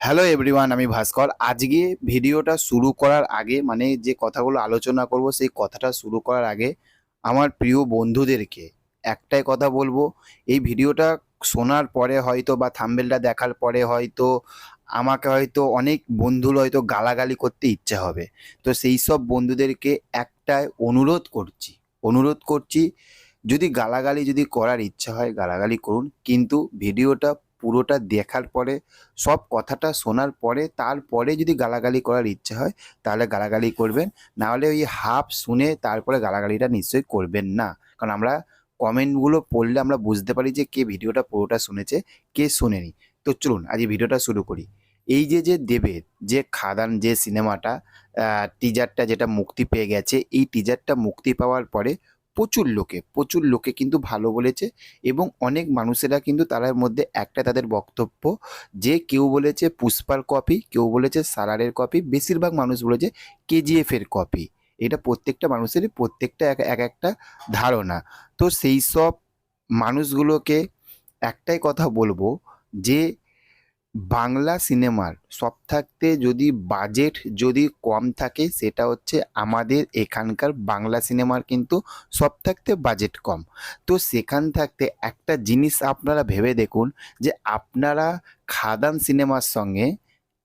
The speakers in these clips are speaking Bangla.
হ্যালো এভরিওয়ান আমি ভাস্কর। আজকে ভিডিওটা শুরু করার আগে মানে যে কথাগুলো আলোচনা করব, সেই কথাটা শুরু করার আগে আমার প্রিয় বন্ধুদেরকে একটাই কথা বলব। এই ভিডিওটা শোনার পরে হয়তো বা থাম্বেলটা দেখার পরে হয়তো আমাকে হয়তো অনেক বন্ধুর হয়তো গালাগালি করতে ইচ্ছে হবে। তো সেই সব বন্ধুদেরকে একটাই অনুরোধ করছি অনুরোধ করছি, যদি গালাগালি যদি করার ইচ্ছা হয়, গালাগালি করুন। কিন্তু ভিডিওটা পুরোটা দেখার পরে, সব কথাটা শোনার পরে, তারপরে যদি গালাগালি করার ইচ্ছে হয়, তাহলে গালাগালি করবেন। না হলে ওই হাফ শুনে তারপরে গালাগালিটা নিশ্চয়ই করবেন না। কারণ আমরা কমেন্টগুলো পড়লে আমরা বুঝতে পারি যে কে ভিডিওটা পুরোটা শুনেছে, কে শোনেনি। তো চলুন, আজ ভিডিওটা শুরু করি। এই যে যে দেবের যে খাদান, যে সিনেমাটা টিজারটা যেটা মুক্তি পেয়ে গেছে, এই টিজারটা মুক্তি পাওয়ার পরে প্রচুর লোকে প্রচুর লোকে কিন্তু ভালো বলেছে এবং অনেক মানুষেরা কিন্তু তার মধ্যে একটা তাদের বক্তব্য যে কেউ বলেছে পুষ্পার কপি, কেউ বলেছে সালারের কপি, বেশিরভাগ মানুষ বলেছে কেজিএফের কপি। এটা প্রত্যেকটা মানুষেরই প্রত্যেকটা এক এক একটা ধারণা। তো সেই সব মানুষগুলোকে একটাই কথা বলব যে বাংলা সিনেমার সব থাকতে যদি বাজেট যদি কম থাকে, সেটা হচ্ছে আমাদের এখানকার বাংলা সিনেমার কিন্তু সব থাকতে বাজেট কম। তো সেখান থাকতে একটা জিনিস আপনারা ভেবে দেখুন যে আপনারা খাদান সিনেমার সঙ্গে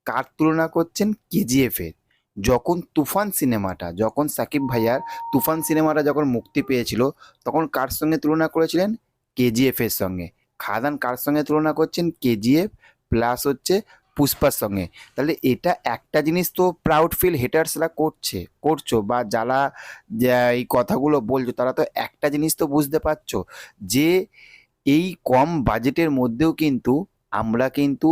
কার তুলনা করছেন কেজিএফের যখন তুফান সিনেমাটা, যখন সাকিব ভাইয়ার তুফান সিনেমাটা যখন মুক্তি পেয়েছিল, তখন কার সঙ্গে তুলনা করেছিলেন? কেজিএফের সঙ্গে। খাদান কার সঙ্গে তুলনা করছেন? কেজিএফ প্লাস হচ্ছে পুষ্পার সঙ্গে। তাহলে এটা একটা জিনিস তো প্রাউড ফিল হেটার্সরা করছে, করছ বা যারা এই কথাগুলো বলছো, তারা তো একটা জিনিস তো বুঝতে পারছ যে এই কম বাজেটের মধ্যেও কিন্তু আমরা কিন্তু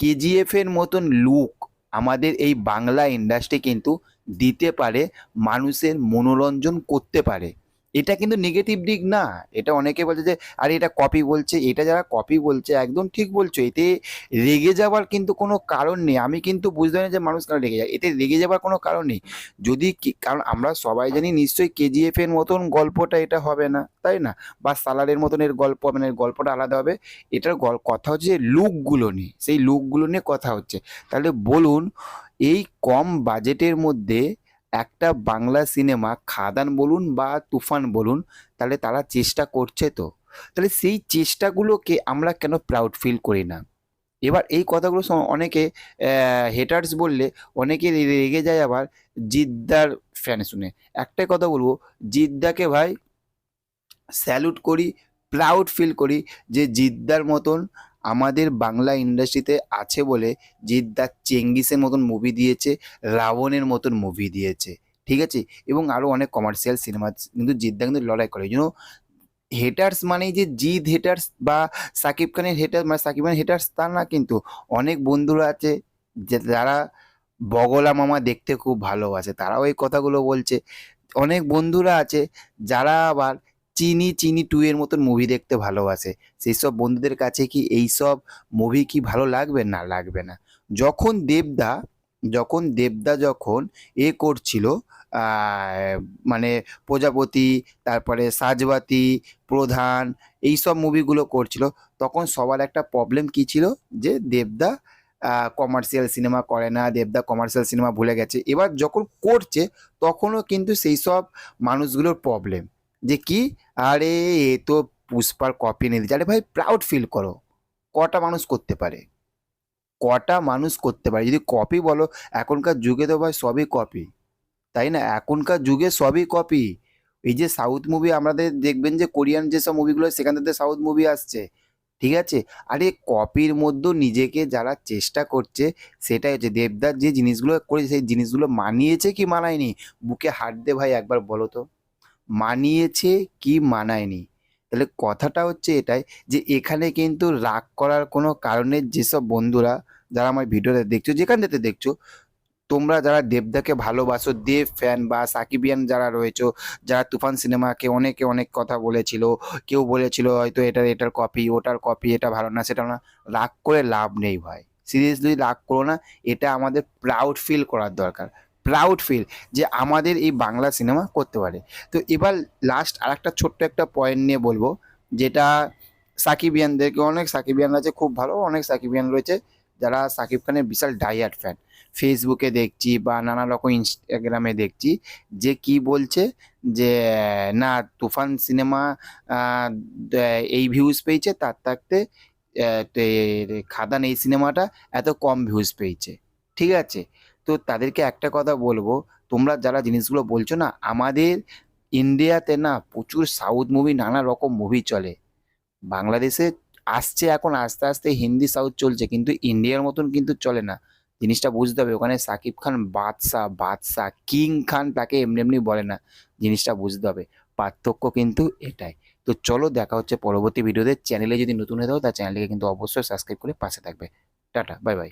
কেজিএফ এর মতন লুক আমাদের এই বাংলা ইন্ডাস্ট্রি কিন্তু দিতে পারে, মানুষের মনোরঞ্জন করতে পারে। এটা কিন্তু নেগেটিভ দিক না। এটা অনেকে বলছে যে, আরে, এটা কপি বলছে। এটা যারা কপি বলছে, একদম ঠিক বলছো। এতে রেগে যাওয়ার কিন্তু কোনো কারণ নেই। আমি কিন্তু বুঝতে পারি যে মানুষ কেন রেগে যায়। এতে রেগে যাওয়ার কোনো কারণ নেই। যদি কারণ আমরা সবাই জানি নিশ্চয়ই কেজিএফ এর মতন গল্পটা এটা হবে না, তাই না? বা সালারের মতন এর গল্প না এর গল্পটা আলাদা হবে। এটার কথা হচ্ছে লুকগুলো নিয়ে। সেই লুকগুলো নিয়ে কথা হচ্ছে। তাহলে বলুন, এই কম বাজেটের মধ্যে একটা বাংলা সিনেমা, খাদান বলুন বা তুফান বলুন, তাহলে তারা চেষ্টা করছে তো। তাহলে সেই চেষ্টাগুলোকে আমরা কেন প্রাউড ফিল করি না? এবার এই কথাগুলো অনেকে হেটার্স বললে অনেকে রেগে যায় আবার জিদ্দার ফ্যান শুনে। একটাই কথা বলব, জিদ্দাকে ভাই স্যালুট করি প্রাউড ফিল করি যে জিদ্দার মতন আমাদের বাংলা ইন্ডাস্ট্রিতে আছে বলে জিদ্দা চেঙ্গিসের মতন মুভি দিয়েছে, রাবণের মতন মুভি দিয়েছে, ঠিক আছে? এবং আরও অনেক কমার্শিয়াল সিনেমা কিন্তু জিদ্দা কিন্তু লড়াই করে। জন্য হেটার্স মানেই যে জিদ হেটার্স বা সাকিব খানের হেটার্স মানে সাকিব খানের হেটার্স তা না, কিন্তু অনেক বন্ধুরা আছে যারা বগলা মামা দেখতে খুব ভালোবাসে, তারাও এই কথাগুলো বলছে। অনেক বন্ধুরা আছে যারা আবার চিনি চিনি টু এর মতন মুভি দেখতে ভালোবাসে। সেই সব বন্ধুদের কাছে কি এই সব মুভি কি ভালো লাগবে? না লাগবে না। যখন দেবদা যখন দেবদা যখন এ করছিল মানে প্রজাপতি, তারপরে সাজবাতি, প্রধান এই সব মুভিগুলো করছিল, তখন সবার একটা প্রবলেম কি ছিল? যে দেবদা কমার্শিয়াল সিনেমা করে না, দেবদা কমার্শিয়াল সিনেমা ভুলে গেছে। এবার যখন করছে, তখনও কিন্তু সেই সব মানুষগুলোর প্রবলেম যে কি? আরে, এ তো পুষ্পার কপি নিয়ে দিচ্ছে আরে ভাই প্রাউড ফিল করো। কটা মানুষ করতে পারে? কটা মানুষ করতে পারে? যদি কপি বলো, এখনকার যুগে তো ভাই সবই কপি তাই না? এখনকার যুগে সবই কপি এই যে সাউথ মুভি আমাদের দেখবেন যে কোরিয়ান যেসব মুভিগুলো সেখান থেকে সাউথ মুভি আসছে। ঠিক আছে? আরে কপির মধ্যেও নিজেকে যারা চেষ্টা করছে, সেটাই হচ্ছে দেবদার যে জিনিসগুলো করেছে, সেই জিনিসগুলো মানিয়েছে কি মানায়নি? বুকে হাত দে ভাই একবার বলো তো। মানিয়েছে কি মানায়নি? তাহলে কথাটা হচ্ছে এটাই যে এখানে কিন্তু রাগ করার কোনো কারণে যেসব বন্ধুরা যারা আমার ভিডিওতে দেখছ, যেখান থেকে দেখছ, তোমরা যারা দেবদাকে ভালোবাসো, দেব ফ্যান বা সাকিবিয়ান যারা রয়েছো, যারা তুফান সিনেমাকে অনেকে অনেক কথা বলেছিল, কেউ বলেছিল হয়তো এটার এটার কপি ওটার কপি এটা ভালো না, সেটা না, রাগ করে লাভ নেই ভাই। সিরিয়াসলি রাগ করো না, এটা আমাদের প্রাউড ফিল করার দরকার। প্রাউড ফিল যে আমাদের এই বাংলা সিনেমা করতে পারে। তো এবার লাস্ট আর একটা ছোট্ট একটা পয়েন্ট নিয়ে বলব, যেটা সাকিবিয়ানদেরকে অনেক সাকিবিয়ান আছে খুব ভালো, অনেক সাকিবিয়ান রয়েছে যারা সাকিব খানের বিশাল ডাইয়ার ফ্যান ফেসবুকে দেখছি বা নানা রকম ইনস্টাগ্রামে দেখছি যে কি বলছে যে, না, তুফান সিনেমা এই ভিউজ পেয়েছে, তার থাকতে খাদান এই সিনেমাটা এত কম ভিউজ পেয়েছে। ঠিক আছে? তো তাদেরকে একটা কথা বলব, তোমরা যারা জিনিসগুলো বলছো না, আমাদের ইন্ডিয়াতে না প্রচুর সাউথ মুভি নানা রকম মুভি চলে। বাংলাদেশে আসছে এখন, আস্তে আস্তে হিন্দি সাউথ চলছে, কিন্তু ইন্ডিয়ার মতন কিন্তু চলে না। জিনিসটা বুঝতে হবে, ওখানে সাকিব খান বাদশাহ বাদশাহ, কিং খান তাকে এমনি এমনি বলে না। জিনিসটা বুঝতে হবে, পার্থক্য কিন্তু এটাই। তো চলো, দেখা হচ্ছে পরবর্তী ভিডিওতে চ্যানেলে যদি নতুন হয়ে থাকো তার চ্যানেলটিকে কিন্তু অবশ্যই সাবস্ক্রাইব করে পাশে থাকবে। Tata bye bye